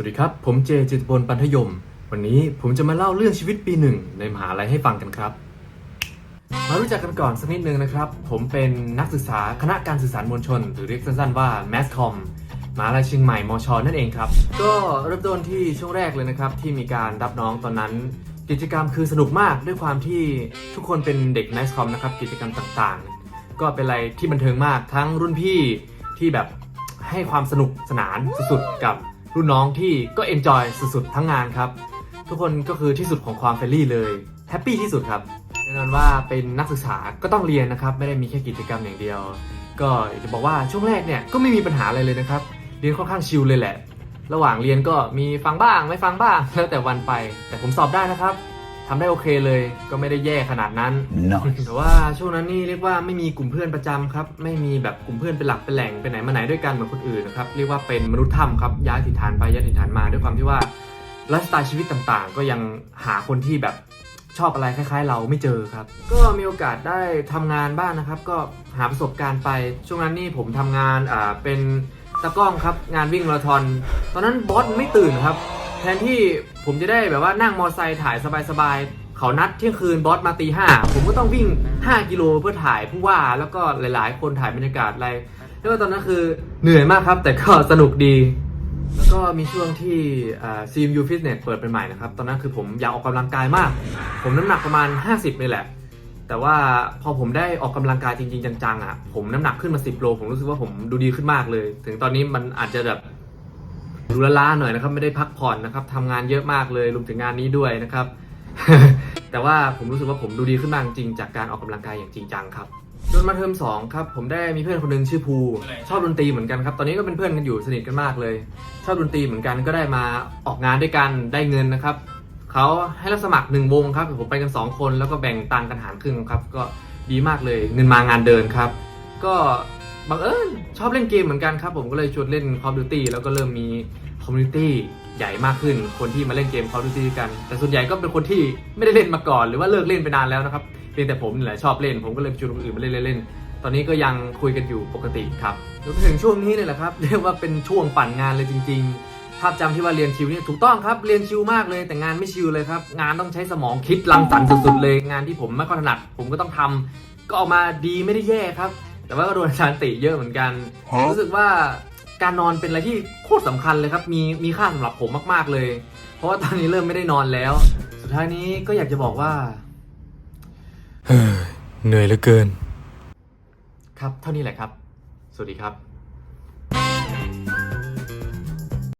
สวัสดีครับ ผมเจจิตพลปันธยม วันนี้ผมจะมาเล่าเรื่องชีวิตปีหนึ่งในมหาลัยให้ฟังกันครับ มารู้จักกันก่อนสักนิดนึงนะครับ ผมเป็นนักศึกษาคณะการสื่อสารมวลชน หรือเรียกสั้นๆว่า Mass Com มหาลัยเชียงใหม่มชนั่นเองครับ ก็เริ่มต้นที่ช่วงแรกเลยนะครับ ที่มีการรับน้องตอนนั้น กิจกรรมคือสนุกมากด้วยความที่ทุกคนเป็นเด็ก Mass Com นะครับกิจกรรมต่างๆ ก็เป็นอะไรที่บันเทิงมากทั้งรุ่นพี่ที่แบบให้ความสนุกสนานสุดๆกับ รุ่นน้องที่ก็เอนจอยสุดๆทั้งงานครับ ทุกคนก็คือที่สุดของความเฟรนลี่เลยแฮปปี้ที่สุดครับแน่นอนว่าเป็นนักศึกษาก็ต้องเรียนนะครับ ไม่ได้มีแค่กิจกรรมอย่างเดียว ก็อยากจะบอกว่าช่วงแรกเนี่ยก็ไม่มีปัญหาอะไรเลยนะครับ เรียนค่อนข้างชิลเลยแหละ ระหว่างเรียนก็มีฟังบ้างไม่ฟังบ้างแล้วแต่วันไป แต่ผมสอบได้นะครับ ทำได้โอเคเลยก็ไม่ได้แย่ขนาดนั้น Nice. แต่ว่าช่วงนั้นนี่เรียกว่าไม่มีกลุ่มเพื่อนประจำครับ ไม่มีแบบกลุ่มเพื่อนเป็นหลักเป็นแหล่งไปไหนมาไหนด้วยกันเหมือนคนอื่นนะครับเรียกว่าเป็นมนุษย์ถ้ำครับย้ายถิ่นฐานไปย้ายถิ่นฐานมาด้วยความที่ว่าไลฟ์สไตล์ชีวิตต่างๆ ก็ยังหาคนที่แบบชอบอะไรคล้ายๆ เราไม่เจอครับ ก็มีโอกาสได้ทำงานบ้างนะครับ ก็หาประสบการณ์ไปช่วงนั้นนี่ผมทำงานอ่าเป็นตากล้องครับงานวิ่งมาราธอนตอนนั้นบอสไม่ตื่นครับ แทนที่ผมจะได้แบบว่านั่งมอไซค์ถ่ายสบายๆเขานัดเที่ยงคืนบอสมาตีห้าผมก็ต้องวิ่ง 5 กิโลเพื่อถ่ายผู้ว่าแล้วก็หลาย ๆ คนถ่ายบรรยากาศอะไรแล้วตอนนั้นคือเหนื่อยมากครับ แต่ก็สนุกดี แล้วก็มีช่วงที่ซีมยูฟิตเนสเปิดเป็นใหม่นะครับ ตอนนั้นคือผมอยากออกกำลังกายมาก ผมน้ำหนักประมาณ 50นี่แหละ แต่ว่าพอผมได้ออกกำลังกายจริง ๆ จัง ๆ อะ ผมน้ำหนักขึ้นมา 10 โล ผมรู้สึกว่าผมดูดีขึ้นมากเลย ถึงตอนนี้มันอาจจะแบบ ดูล้าๆหน่อยนะครับไม่ได้พักผ่อนนะครับทำงานเยอะมากเลยรวมถึงงานนี้ด้วยนะครับ แต่ว่าผมรู้สึกว่าผมดูดีขึ้นมากจริงจากการออกกำลังกายอย่างจริงจังครับจนมาเทอมสองครับผมได้มีเพื่อนคนหนึงชื่อภูชอบดนตรีเหมือนกันครับตอนนี้ก็เป็นเพื่อนกันอยู่สนิทกันมากเลย ชอบดนตรีเหมือนกันก็ได้มาออกงานด้วยกันได้เงินนะครับเขาให้รับสมัครหนึ่งวงครับผมไปกันสองคนแล้วก็แบ่งตังค์กันหารครึ่งครับ ก็ดีมากเลยเงินมางานเดินครับ ก็ บังเอิญชอบเล่นเกมเหมือนกันครับ ผมก็เลยชวนเล่น Call of Duty แล้วก็เริ่มมีคอมมูนิตี้ใหญ่มากขึ้น คนที่มาเล่นเกม Call of Duty กัน แต่ส่วนใหญ่ก็เป็นคนที่ไม่ได้เล่นมาก่อน หรือว่าเลิกเล่นไปนานแล้วนะครับเพียงแต่ผมนี่แหละชอบเล่น ผมก็เลยชวนคนอื่นมาเล่นเล่นตอนนี้ก็ยังคุยกันอยู่ปกติครับจนถึงช่วงนี้เนี่ยแหละครับเรียกว่าเป็นช่วงปั่นงานเลยจริง ๆ ภาพจำที่ว่าเรียนชิวนี่ถูกต้องครับเรียนชิวมากเลยแต่งานไม่ชิวเลยครับงานต้องใช้สมองคิดรังสรรค์สุดๆเลย งานที่ผมไม่ค่อยถนัด ผมก็ต้องทำก็ออกมาดีไม่ได้แย่ครับ แต่ว่าก็โดนอาจารย์ติเยอะเหมือนกันฮะรู้สึกว่าการนอนเป็นอะไรที่โคตรสำคัญเลยครับ มีมีค่าสำหรับผมมากๆเลย เพราะว่าตอนนี้เริ่มไม่ได้นอนแล้ว สุดท้ายนี้ก็อยากจะบอกว่าเหนื่อยเหลือเกิน ครับ เท่านี้แหละครับ สวัสดีครับ